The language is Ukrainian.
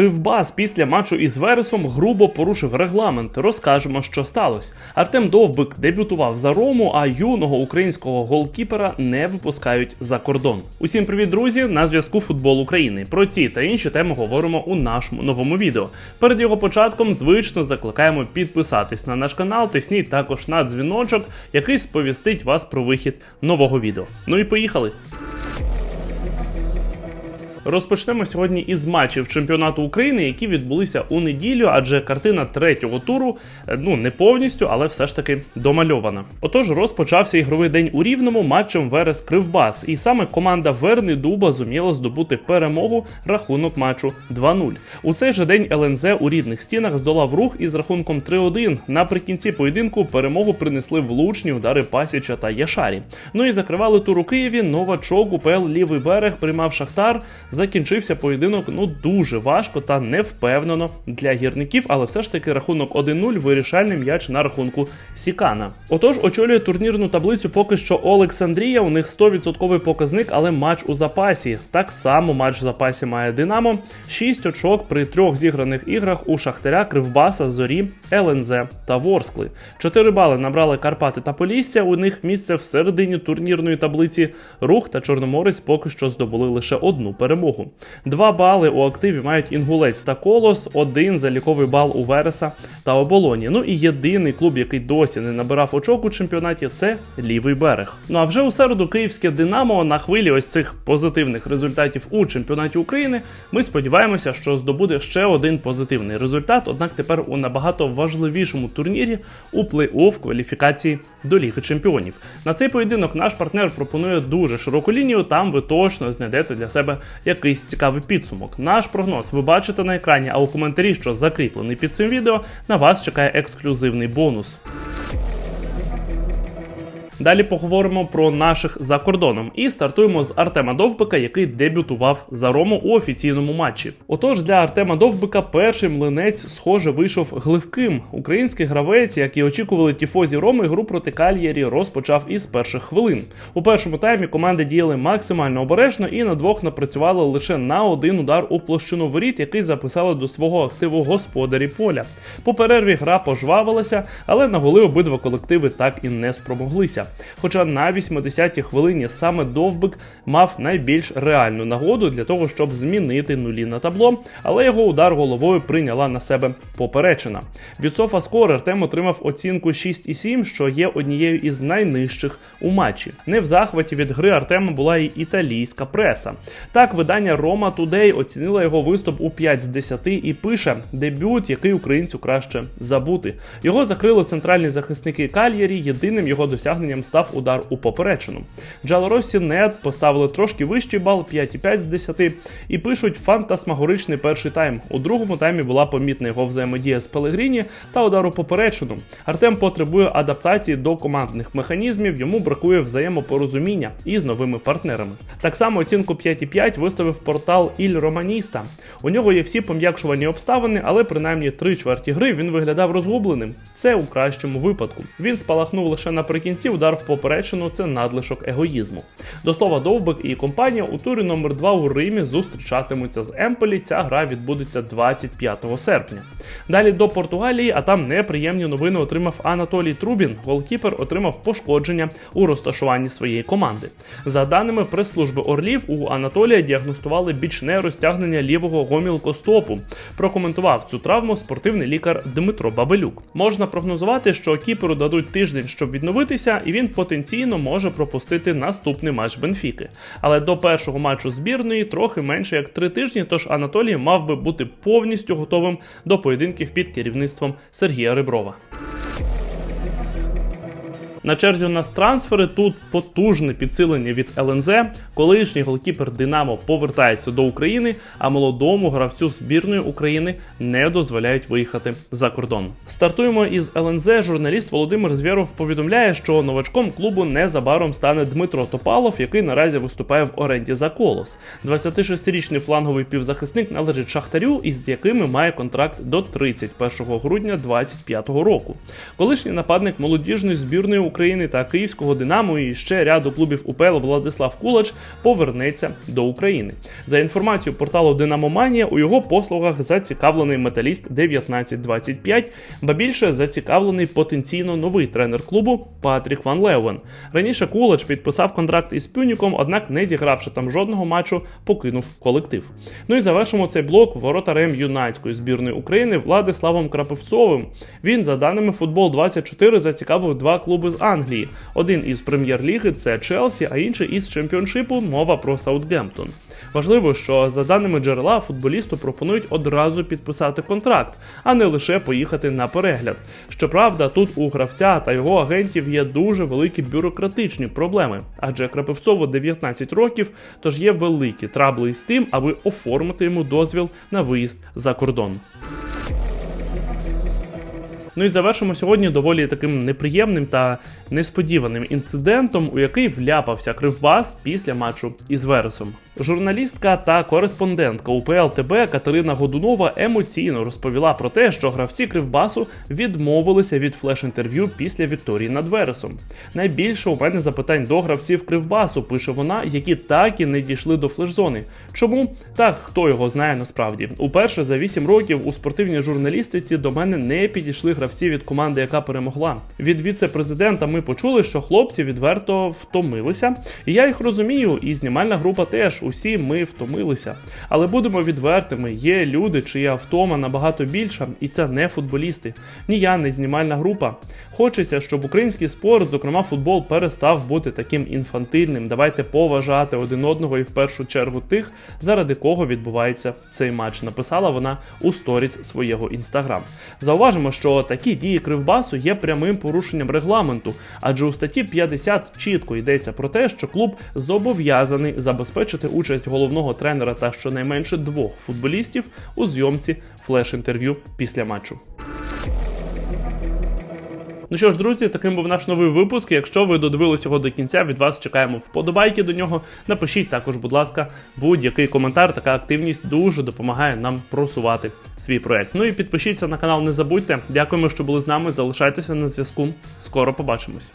Кривбас після матчу із Вересом грубо порушив регламент. Розкажемо, що сталося. Артем Довбик дебютував за Рому, а юного українського голкіпера не випускають за кордон. Усім привіт, друзі! На зв'язку Футбол України. Про ці та інші теми говоримо у нашому новому відео. Перед його початком звично закликаємо підписатись на наш канал, тисніть також на дзвіночок, який сповістить вас про вихід нового відео. Ну і поїхали! Розпочнемо сьогодні із матчів чемпіонату України, які відбулися у неділю, адже картина третього туру е, ну не повністю, але все ж таки домальована. Отож, розпочався ігровий день у рівному матчем Верес Кривбас, і саме команда Верни Дуба зуміла здобути перемогу рахунок матчу 2-0. У цей же день ЛНЗ у рідних стінах здолав рух із рахунком 3-1. Наприкінці поєдинку перемогу принесли влучні удари Пасіча та Яшарі. Ну і закривали тур у Києві. Новачок УПЛ Лівий берег приймав Шахтар. Закінчився поєдинок ну дуже важко та невпевнено для гірників, але все ж таки рахунок 1-0 вирішальний м'яч на рахунку Сікана. Отож, очолює турнірну таблицю поки що Олександрія. У них 100% показник, але матч у запасі. Так само матч в запасі має Динамо. 6 очок при трьох зіграних іграх у Шахтаря, Кривбаса, Зорі, ЛНЗ та Ворскли. 4 бали набрали Карпати та Полісся. У них місце в середині турнірної таблиці. Рух та Чорноморець поки що здобули лише одну перемогу. Два бали у активі мають Інгулець та Колос, один заліковий бал у Вереса та Оболоні. Ну і єдиний клуб, який досі не набирав очок у чемпіонаті, це лівий берег. Ну а вже у середу київське Динамо на хвилі ось цих позитивних результатів у чемпіонаті України. Ми сподіваємося, що здобуде ще один позитивний результат. Однак тепер у набагато важливішому турнірі у плей-офф кваліфікації до Ліги Чемпіонів. На цей поєдинок наш партнер пропонує дуже широку лінію. Там ви точно знайдете для себе якийсь цікавий підсумок. Наш прогноз ви бачите на екрані, а у коментарі, що закріплений під цим відео, на вас чекає ексклюзивний бонус. Далі поговоримо про наших за кордоном і стартуємо з Артема Довбика, який дебютував за Рому у офіційному матчі. Отож, для Артема Довбика перший млинець, схоже, вийшов гливким. Український гравець, як і очікували тіфозі Роми, гру проти Кальєрі розпочав із перших хвилин. У першому таймі команди діяли максимально обережно і на двох напрацювали лише на один удар у площину воріт, який записали до свого активу господарі поля. По перерві гра пожвавилася, але на голи обидва колективи так і не спромоглися. Хоча на 80-й хвилині саме Довбик мав найбільш реальну нагоду для того, щоб змінити нулі на табло, але його удар головою прийняла на себе поперечина. Від Софаскор Артем отримав оцінку 6,7, що є однією із найнижчих у матчі. Не в захваті від гри Артема була і італійська преса. Так, видання Roma Today оцінила його виступ у 5 з 10 і пише дебют, який українцю краще забути. Його закрили центральні захисники Кальєрі. Єдиним його досягненням став удар у поперечину. Джалоросі Нет поставили трошки вищий бал 5,5 з 10 і пишуть фантасмагоричний перший тайм. У другому таймі була помітна його взаємодія з Пелегріні та удар у поперечину. Артем потребує адаптації до командних механізмів, йому бракує взаємопорозуміння із новими партнерами. Так само оцінку 5,5 виставив портал Іль Романіста. У нього є всі пом'якшувані обставини, але принаймні три чверті гри він виглядав розгубленим. Це у кращому випадку. Він спалахнув лише наприкінці удар в поперечину це надлишок егоїзму. До слова, Довбик і компанія у турі номер 2 у Римі зустрічатимуться з Емполі. Ця гра відбудеться 25 серпня. Далі до Португалії, а там неприємні новини отримав Анатолій Трубін. Голкіпер отримав пошкодження у розташуванні своєї команди. За даними прес-служби Орлів, у Анатолія діагностували бічне розтягнення лівого гомілкостопу. Прокоментував цю травму спортивний лікар Дмитро Бабелюк. Можна прогнозувати, що кіперу дадуть тиждень, щоб відновитися, і він потенційно може пропустити наступний матч Бенфіки. Але до першого матчу збірної трохи менше як три тижні, тож Анатолій мав би бути повністю готовим до поєдинків під керівництвом Сергія Риброва. На черзі у нас трансфери. Тут потужне підсилення від ЛНЗ. Колишній голкіпер Динамо повертається до України, а молодому гравцю збірної України не дозволяють виїхати за кордон. Стартуємо із ЛНЗ. Журналіст Володимир Звєров повідомляє, що новачком клубу незабаром стане Дмитро Топалов, який наразі виступає в оренді за колос. 26-річний фланговий півзахисник належить Шахтарю, із якими має контракт до 31 грудня 2025 року. Колишній нападник молодіжної збірної України та Київського Динамо і ще ряду клубів УПЛ Владислав Кулач повернеться до України. За інформацією порталу Динамо Манія, у його послугах зацікавлений металіст 1925, ба більше зацікавлений потенційно новий тренер клубу Патрік Ван Леуен. Раніше Кулач підписав контракт із Пюніком, однак не зігравши там жодного матчу, покинув колектив. Ну і завершимо цей блок воротарем юнацької збірної України Владиславом Крапивцовим. Він, за даними футбол 24 зацікавив два клуби з Англії. Один із прем'єр-ліги це Челсі, а інший із чемпіоншипу мова про Саутгемптон. Важливо, що за даними джерела, футболісту пропонують одразу підписати контракт, а не лише поїхати на перегляд. Щоправда, тут у гравця та його агентів є дуже великі бюрократичні проблеми, адже Крапивцову 19 років, тож є великі трабли із тим, аби оформити йому дозвіл на виїзд за кордон. Ну і завершимо сьогодні доволі таким неприємним та несподіваним інцидентом, у який вляпався Кривбас після матчу із Вересом. Журналістка та кореспондентка УПЛ ТБ Катерина Годунова емоційно розповіла про те, що гравці Кривбасу відмовилися від флеш-інтерв'ю після Вікторії над Вересом. Найбільше у мене запитань до гравців Кривбасу, пише вона, які так і не дійшли до флеш-зони. Чому? Та хто його знає насправді? Уперше за 8 років у спортивній журналістиці до мене не підійшли гравці від команди, яка перемогла. Від віце-президента ми почули, що хлопці відверто втомилися, і я їх розумію, і знімальна група теж. Усі ми втомилися. Але будемо відвертими: є люди, чия втома набагато більша, і це не футболісти. Ні я, ні знімальна група. Хочеться, щоб український спорт, зокрема футбол, перестав бути таким інфантильним. Давайте поважати один одного і в першу чергу тих, заради кого відбувається цей матч. Написала вона у сторіс свого інстаграм. Зауважимо, що такі дії Кривбасу є прямим порушенням регламенту, адже у статті 50 чітко йдеться про те, що клуб зобов'язаний забезпечити участь головного тренера та щонайменше двох футболістів у зйомці флеш-інтерв'ю після матчу. Ну що ж, друзі, таким був наш новий випуск. Якщо ви додивились його до кінця, від вас чекаємо вподобайки до нього. Напишіть також, будь ласка, будь-який коментар. Така активність дуже допомагає нам просувати свій проект. Ну і підпишіться на канал, не забудьте. Дякуємо, що були з нами. Залишайтеся на зв'язку. Скоро побачимось.